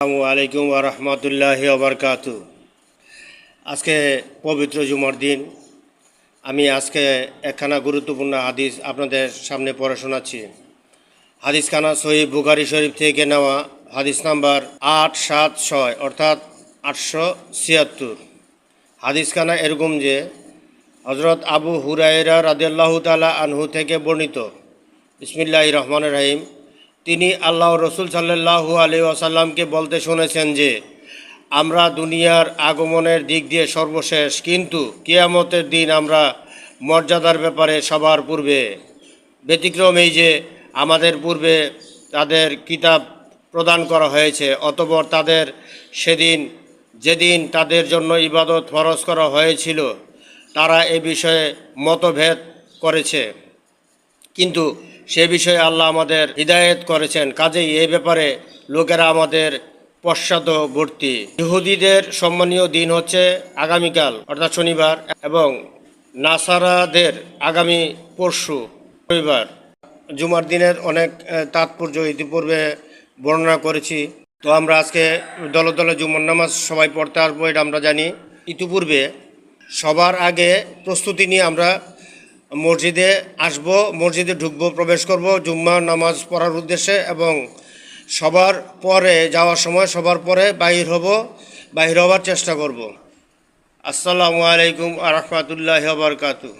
আসসালামু আলাইকুম রহমতুল্লাহ ওবরকাত আজকে পবিত্র জুমার দিন। আমি আজকে একখানা গুরুত্বপূর্ণ হাদিস আপনাদের সামনে পড়ে শোনাচ্ছি। হাদিস খানা সহিব বুখারি শরীফ থেকে নেওয়া হাদিস নাম্বার আট সাত ছয়, অর্থাৎ আটশো ছিয়াত্তর। হাদিস খানা এরকম যে হজরত আবু হুরাইরা রাদিয়াল্লাহু তালা আনহু থেকে বর্ণিত। বিসমিল্লাহ রহমান রহিম। তিনি আল্লাহ রসুল সাল্লাহু আলি আসাল্লামকে বলতে শুনেছেন যে, আমরা দুনিয়ার আগমনের দিক দিয়ে সর্বশেষ, কিন্তু কিয়ামতের দিন আমরা মর্যাদার ব্যাপারে সবার পূর্বে ব্যতিক্রম এই যে আমাদের পূর্বে তাদের কিতাব প্রদান করা হয়েছে, অতপর তাদের সেদিন, যেদিন তাদের জন্য ইবাদত ফরজ করা হয়েছিল, তারা এ বিষয়ে মতভেদ করেছে। কিন্তু সে বিষয়ে আল্লাহ আমাদের হৃদায়ত করেছেন। কাজেই এই ব্যাপারে লোকেরা আমাদের পশ্চাদবর্তী ইহুদিদের সম্মানীয় দিন হচ্ছে আগামীকাল, অর্থাৎ শনিবার, এবং নাসারাদের আগামী পরশু, রবিবার। জুমার দিনের অনেক তাৎপর্য ইতিপূর্বে বর্ণনা করেছি। তো আমরা আজকে দলে দলে জুমার নামাজ সবাই পড়তে আসব, এটা আমরা জানি। ইতিপূর্বে সবার আগে প্রস্তুতি নিয়ে আমরা মসজিদে আসব, মসজিদে ঢুকবো, প্রবেশ করব, জুম্মা, নামাজ পড়ার উদ্দেশ্যে এবং সবার পরে যাওয়ার সময় সবার পরে বাহির হব, বাহির হবার চেষ্টা করব। আসসালামু আলাইকুম আ রহমতুল্লাহ বারকাতু